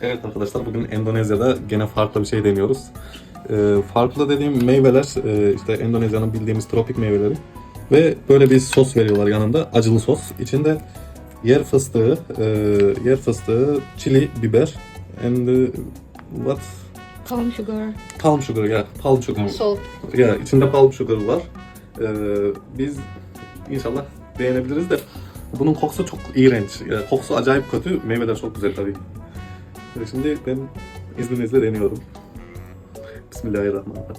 Evet arkadaşlar bugün Endonezya'da gene farklı bir şey deniyoruz. Ee, farklı dediğim meyveler e, işte Endonezya'nın bildiğimiz tropik meyveleri ve böyle bir sos veriyorlar yanında acılı sos. İçinde yer fıstığı, e, yer fıstığı, çili biber and uh, what? Palm sugar. Palm sugar ya, palm sugar. Salt. Ya içinde palm sugar var. Ee, biz inşallah beğenebiliriz de bunun kokusu çok iğrenç. Ya, kokusu acayip kötü. Meyveler çok güzel tabii. Ee, Şimdi ben izninizle deniyorum. Bismillahirrahmanirrahim.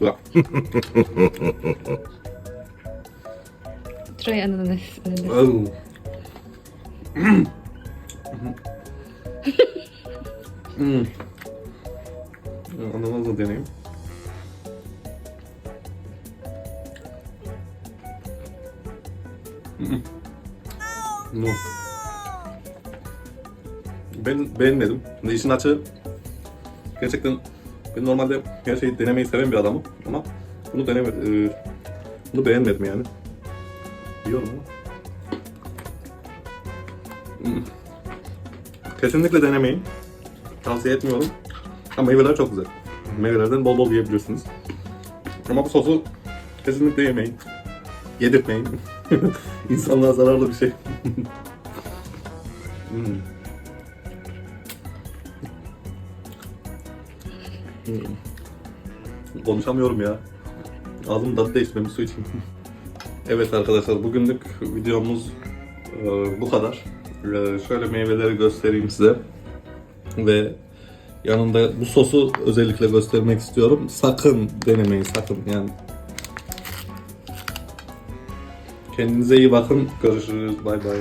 Try ananas. ananas. au. Hmm. Ananasla deneyeyim. No. Ben beğenmedim. Şimdi işin açığı gerçekten ben normalde her şeyi denemeyi seven bir adamım ama bunu deneme e, bunu beğenmedim yani. Yiyorum ama. Hmm. Kesinlikle denemeyin. Tavsiye etmiyorum. Ama meyveler çok güzel. Meyvelerden bol bol yiyebilirsiniz. Ama bu sosu kesinlikle yemeyin. Yedirtmeyin. İnsanlığa zararlı bir şey. Hmm. Konuşamıyorum ya. Ağzım tadı değişti. Su içeyim. evet arkadaşlar bugünlük videomuz e, bu kadar. E, şöyle meyveleri göstereyim size. Ve yanında bu sosu özellikle göstermek istiyorum. Sakın denemeyin sakın yani. Kendinize iyi bakın. Görüşürüz. Bay bay.